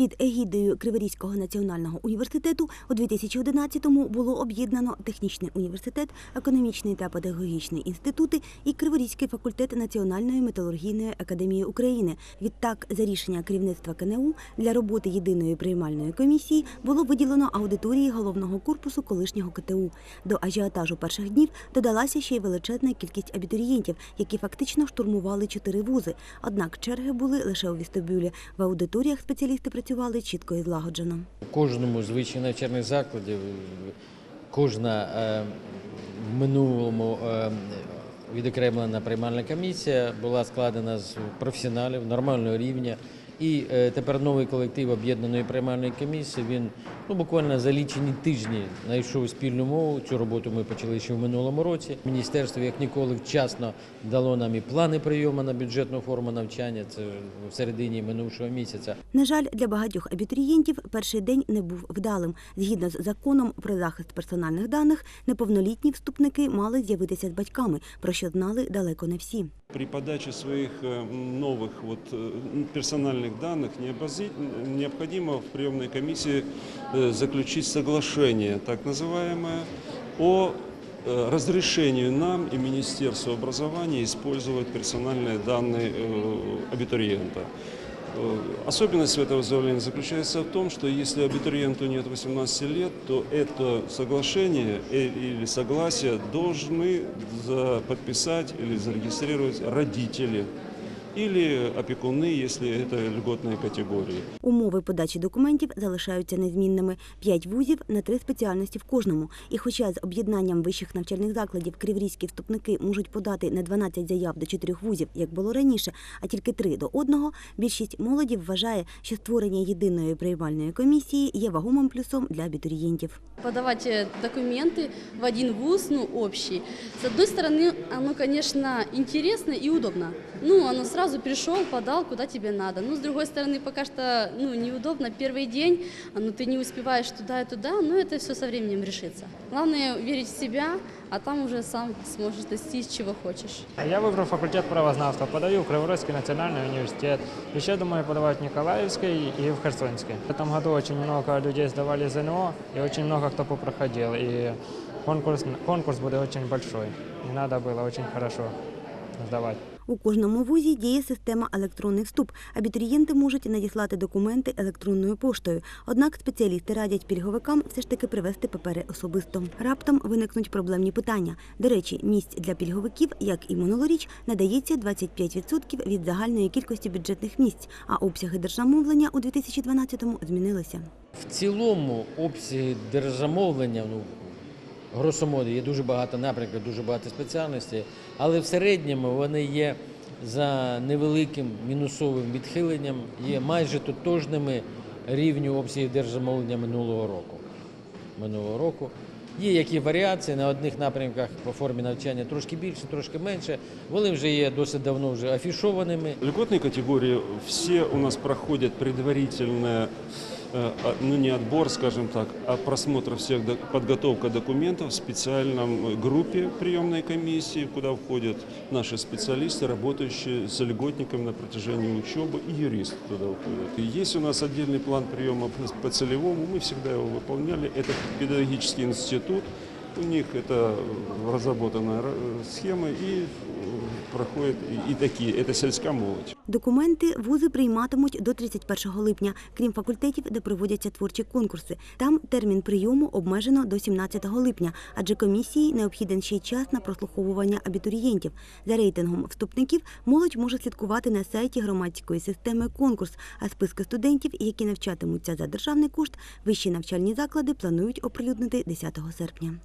Під егідою Криворізького національного університету у 2011-му було об'єднано технічний університет, економічний та педагогічний інститути і Криворізький факультет Національної металургійної академії України. Відтак, за рішення керівництва КНУ для роботи єдиної приймальної комісії було виділено аудиторії головного корпусу колишнього КТУ. До ажіотажу перших днів додалася ще й величезна кількість абітурієнтів, які фактично штурмували чотири вузи. Однак черги були лише у вестибюлі. В аудиторіях спеціалісти працювали чітко і злагоджено. У кожному з навчальних закладів кожна е, в минулому е, відокремлена приймальна комісія була складена з професіоналів нормального рівня. І е, тепер новий колектив об'єднаної приймальної комісії. Він ну буквально за лічені тижні знайшов спільну мову. Цю роботу ми почали ще в минулому році. Міністерство як ніколи вчасно дало нам і плани прийому на бюджетну форму навчання. Це в середині минувшого місяця. На жаль, для багатьох абітурієнтів перший день не був вдалим. Згідно з законом про захист персональних даних, неповнолітні вступники мали з'явитися з батьками, про що знали далеко не всі. При подаче своих э, новых вот, э, персональных данных необози- необходимо в приемной комиссии э, заключить соглашение, так называемое, о э, разрешению нам и Министерству образования использовать персональные данные э, абитуриента. Э, Особенность этого заявления заключается в том, что если абитуриенту нет 18 лет, то это соглашение э, или согласие должны подписать или зарегистрировать родители или опекуны, если это льготные категории. Умови подачі документів залишаються незмінними: п'ять вузів на три спеціальності в кожному. І хоча з об'єднанням вищих навчальних закладів криворізькі вступники можуть подати не 12 заяв до чотирьох вузів, як було раніше, а тільки три до одного, більшість молоді вважає, що створення єдиної приймальної комісії є вагомим плюсом для абітурієнтів. подавать э, документы в один вуз, ну, общий. С одной стороны, оно, конечно, интересно и удобно. Ну, оно сразу пришел, подал, куда тебе надо. Ну, с другой стороны, пока что, ну, неудобно. Первый день, ну, ты не успеваешь туда и туда, но это все со временем решится. Главное верить в себя, а там уже сам сможешь достичь, чего хочешь. Я выбрал факультет правознавства, подаю в Криворожский национальный университет. Еще думаю подавать в Николаевской и в Херсонской. В этом году очень много людей сдавали ЗНО, и очень много кто попроходил. И конкурс, конкурс будет очень большой. И надо было очень хорошо сдавать. У кожному вузі діє система електронний вступ. Абітурієнти можуть надіслати документи електронною поштою. Однак спеціалісти радять пільговикам все ж таки привезти папери особисто. Раптом виникнуть проблемні питання. До речі, місць для пільговиків, як і минулоріч, надається 25% від загальної кількості бюджетних місць, а обсяги держзамовлення у 2012-му змінилися. В цілому обсяги держзамовлення, ну, гросомоди, є дуже багато напрямків, дуже багато спеціальностей, але в середньому вони є за невеликим мінусовим відхиленням, є майже тотожними рівню обсягів держзамовлення минулого року. Минулого року. Є які варіації на одних напрямках по формі навчання трошки більше, трошки менше. Вони вже є досить давно вже афішованими. Льготные категории все у нас проходят предварительное, э, а, ну не отбор, скажем так, а просмотр всех, до- подготовка документов в специальном э, группе приемной комиссии, куда входят наши специалисты, работающие с льготником на протяжении учебы, и юристы туда входят. И есть у нас отдельный план приема по- по целевому, мы всегда его выполняли. Это педагогический институт, у них это разработанная э, схема и э, проходят и, и такие, это сельская молодь. Документи вузи прийматимуть до 31 липня, крім факультетів, де проводяться творчі конкурси. Там термін прийому обмежено до 17 липня, адже комісії необхіден ще й час на прослуховування абітурієнтів. За рейтингом вступників молодь може слідкувати на сайті громадської системи конкурс, а списки студентів, які навчатимуться за державний кошт, вищі навчальні заклади планують оприлюднити 10 серпня.